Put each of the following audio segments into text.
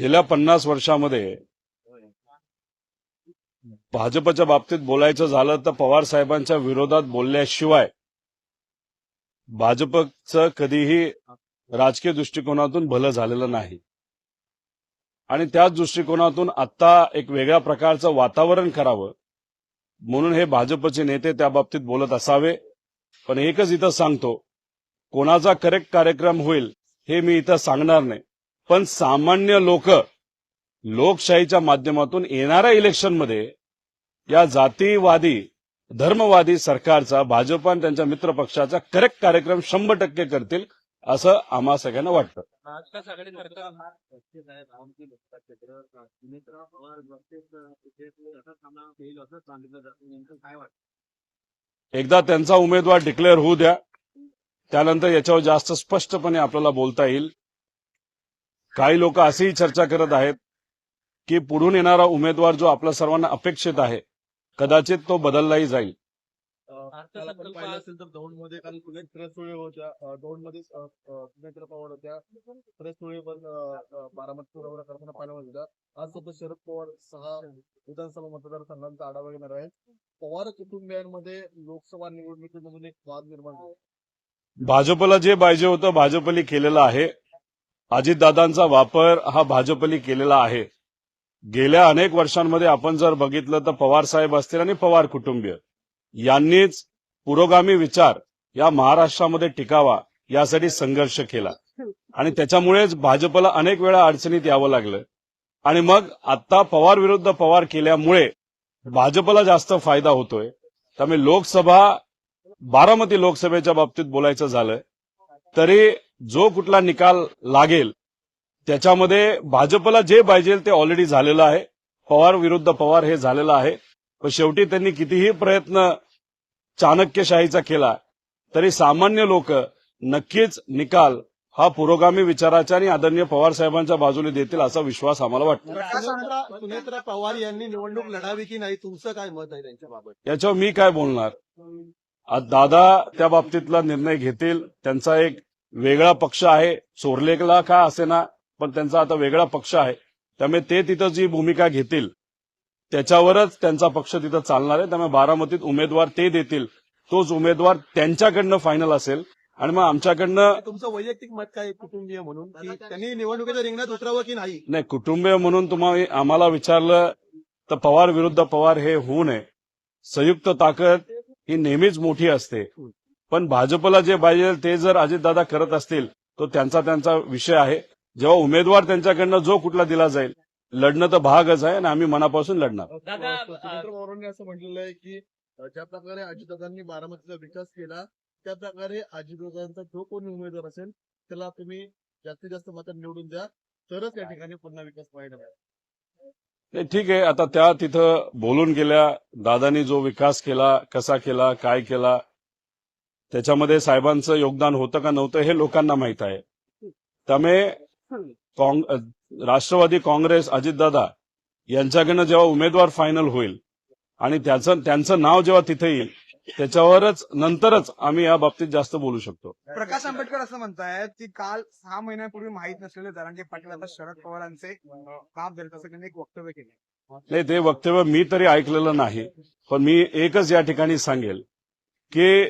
गेल्या पन्नास वर्षामध्ये भाजपच्या बाबतीत बोलायचं झालं तर पवार साहेबांच्या विरोधात बोलल्याशिवाय भाजपचं कधीही राजकीय दृष्टिकोनातून भलं झालेलं नाही. आणि त्याच दृष्टिकोनातून आता एक वेगळ्या प्रकारचं वातावरण करावं म्हणून हे भाजपचे नेते त्या बाबतीत बोलत असावे. पण एकच इथं सांगतो कोणाचा करेक्ट कार्यक्रम होईल हे मी इथं सांगणार नाही. पण सामान्य लोक लोकशाहीच्या माध्यमातून येणाऱ्या इलेक्शनमध्ये या जातीवादी धर्मवादी सरकारचा भाजप आणि त्यांच्या मित्र पक्षाचा करेक्ट कार्यक्रम शंभर टक्के करतील असं आम्हा सगळ्यांना वाटतं. एकदा त्यांचा उमेदवार डिक्लेअर होऊ द्या. त्यानंतर याच्यावर जास्त स्पष्टपणे आपल्याला बोलता येईल. काही लोक अशीही चर्चा करत आहेत की पुढून येणारा उमेदवार जो आपल्या सर्वांना अपेक्षित आहे कदाचित तो बदललाही जाईल. पाहिलं असेल तर काल पुण्यात होत्या दौंडमध्ये सुनेत्र पवार होत्या. सुळे पण बारामती दौरा करताना आज सोबत शरद पवार सहा विधानसभा मतदारसंघांचा आढावा घेणार आहे पवार कुटुंबियांमध्ये लोकसभा निवडणुकीमधून एक वाद निर्माण झाला. भाजपला जे पाहिजे होतं भाजपली केलेलं आहे. अजितदादांचा वापर हा भाजपली केलेला आहे. गेल्या अनेक वर्षांमध्ये आपण जर बघितलं तर पवार साहेब असतील आणि पवार कुटुंबीय. यांनीच पुरोगामी विचार या महाराष्ट्रामध्ये टिकावा यासाठी संघर्ष केला. आणि त्याच्यामुळेच भाजपला अनेक वेळा अडचणीत यावं लागलं. आणि मग आता पवार विरुद्ध पवार केल्यामुळे भाजपला जास्त फायदा होतोय. त्यामुळे लोकसभा बारामती लोकसभेच्या बाबतीत बोलायचं झालं तरी जो कुठला निकाल लागेल त्याच्यामध्ये भाजपला जे पाहिजे ते ऑलरेडी झालेलं आहे. पवार विरुद्ध पवार हे झालेलं आहे. पण शेवटी त्यांनी कितीही प्रयत्न चाणक्यशाहीचा केला तरी सामान्य लोक नक्कीच निकाल हा पुरोगामी विचाराच्या आणि आदरणीय पवार साहेबांच्या बाजूने देतील असा विश्वास आम्हाला वाटतो. सुनेत्रा पवार यांनी निवडणूक लढावी की नाही तुमचं काय मत आहे त्यांच्याबाबत? याच्यावर मी काय बोलणार? आज दादा त्या बाबतीतला निर्णय घेतील त्यांचा एक वेगळा पक्ष आहे. चोरलेला का असेना पण त्यांचा आता वेगळा पक्ष आहे. त्यामुळे ते तिथं जी भूमिका घेतील त्याच्यावरच त्यांचा पक्ष तिथं चालणार आहे. त्यामुळे बारामतीत उमेदवार ते देतील. तोच उमेदवार त्यांच्याकडनं फायनल असेल. आणि मग आमच्याकडनं तुमचं वैयक्तिक मत काय कुटुंबीय म्हणून? की त्यांनी निवडणुकीच्या रिंगणात उतरावं की नाही? नाही कुटुंबीय म्हणून तुम्हाला आम्हाला विचारलं तर पवार विरुद्ध पवार हे होऊ नये. संयुक्त ताकद ही नेहमीच मोठी असते. पण भाजपला जे पाहिजे ते जर अजितदादा करत असतील तो त्यांचा त्यांचा विषय आहे. जेव्हा उमेदवार त्यांच्याकडनं जो कुठला दिला जाईल लढणं तर भागच आहे आणि आम्ही मनापासून लढणार. पवारांनी असं म्हटलेलं आहे की ज्या प्रकारे अजितदादांनी बारामतीचा विकास केला त्या प्रकारे अजितदादांचा जो कोणी उमेदवार असेल त्याला तुम्ही जास्तीत जास्त मतात निवडून द्या. तरच या ठिकाणी पुन्हा विकास पाहायला मिळेल. नाही, ठीक आहे. आता त्या तिथं बोलून गेल्या दादानी जो विकास केला कसा केला काय केला त्याच्यामध्ये साहेबांचं योगदान होतं का नव्हतं हे लोकांना माहीत आहे. त्यामुळे राष्ट्रवादी काँग्रेस अजितदादा यांच्याकडनं जेव्हा उमेदवार फायनल होईल आणि त्याचं त्यांचं नाव जेव्हा तिथे येईल त्याच्यावरच नंतरच आम्ही या बाबतीत जास्त बोलू शकतो. प्रकाश आंबेडकर असं म्हणतायत की काल सहा महिन्यापूर्वी माहीत नसलेले जरांगे पाटील आता शरद पवारांचे काम त्यांनी एक वक्तव्य केलं. नाही ते वक्तव्य मी तरी ऐकलेलं नाही पण मी एकच या ठिकाणी सांगेल की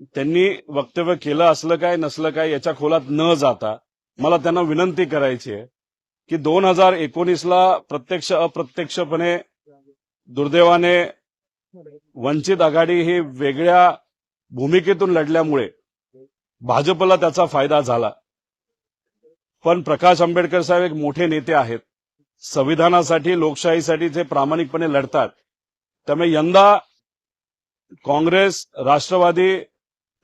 त्यांनी वक्तव्य केलं असलं काय नसलं काय याच्या खोलात न जाता मला त्यांना विनंती करायची आहे की दोन हजार एकोणीसला प्रत्यक्ष अप्रत्यक्षपणे दुर्दैवाने वंचित आघाडी ही वेगळ्या भूमिकेतून लढल्यामुळे भाजपला त्याचा फायदा झाला. पण प्रकाश आंबेडकर साहेब एक मोठे नेते आहेत. संविधानासाठी लोकशाहीसाठी ते प्रामाणिकपणे लढतात त्यामुळे यंदा काँग्रेस राष्ट्रवादी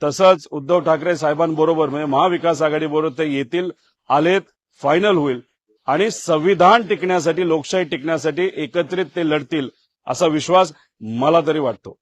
तसंच उद्धव ठाकरे साहेबांबरोबर म्हणजे महाविकास आघाडीबरोबर ते येतील आलेत फायनल होईल. आणि संविधान टिकण्यासाठी लोकशाही टिकण्यासाठी एकत्रित ते लढतील असा विश्वास मला तरी वाटतो.